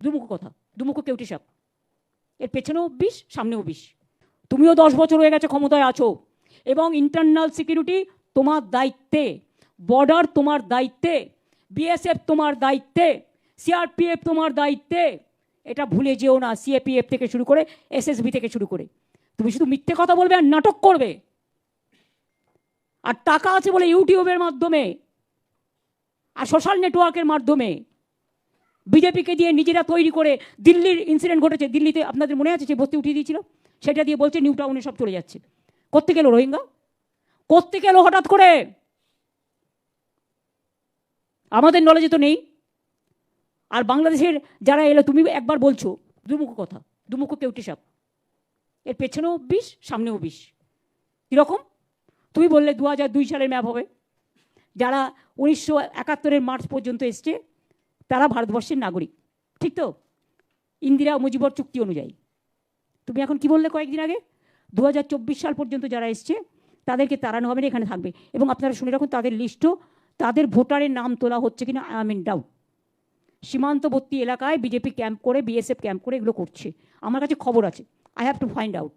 দুমুখো কথা, দুমুখো কেউটি সাপ। এর পেছনেও বিষ, সামনেও বিষ। তুমিও দশ বছর হয়ে গেছে ক্ষমতায় আছো এবং ইন্টারনাল সিকিউরিটি তোমার দায়িত্বে বর্ডার তোমার দায়িত্বে বিএসএফ তোমার দায়িত্বে সিআরপিএফ তোমার দায়িত্বে। এটা ভুলে যেও না সিএপিএফ থেকে শুরু করে এসএসবি থেকে শুরু করে। তুমি শুধু মিথ্যে কথা বলবে আর নাটক করবে। আর টাকা আছে বলে ইউটিউবের মাধ্যমে, আর সোশ্যাল নেটওয়ার্কের মাধ্যমে। বিজেপিকে দিয়ে নিজেরা তৈরি করে দিল্লির ইনসিডেন্ট ঘটেছে, দিল্লিতে আপনাদের মনে আছে যে বস্তি উঠিয়ে দিয়েছিল? সেটা দিয়ে বলছে নিউ টাউনে সব চলে যাচ্ছে। করতে গেল রোহিঙ্গা? করতে গেল হঠাৎ করে? আমাদের নলেজে তো নেই। আর বাংলাদেশের যারা এলো, তুমি একবার বলছো, দুমুখো কথা, দুমুখো কেউটি সাপ এর পেছনেও বিষ, সামনেও বিষ। কীরকম? তুমি বললে দু হাজার দুই সালের ম্যাপ হবে। যারা উনিশশো একাত্তরের মার্চ পর্যন্ত এসছে তারা ভারতবর্ষের নাগরিক। ঠিক তো? ইন্দিরা মুজিবর চুক্তি অনুযায়ী। তুমি এখন কি বললে কয়েকদিন আগে? দু হাজার চব্বিশ সাল পর্যন্ত যারা এসছে, তাদেরকে তাড়ানো হবে না এখানে থাকবে। এবং আপনারা শুনে রাখুন, তাদের লিস্টও, তাদের ভোটারের নাম তোলা হচ্ছে কিনা আই মিন ডাউট সীমান্তবর্তী এলাকায় বিজেপি ক্যাম্প করে বিএসএফ ক্যাম্প করে এগুলো করছে। আমার কাছে খবর আছে। I have to find out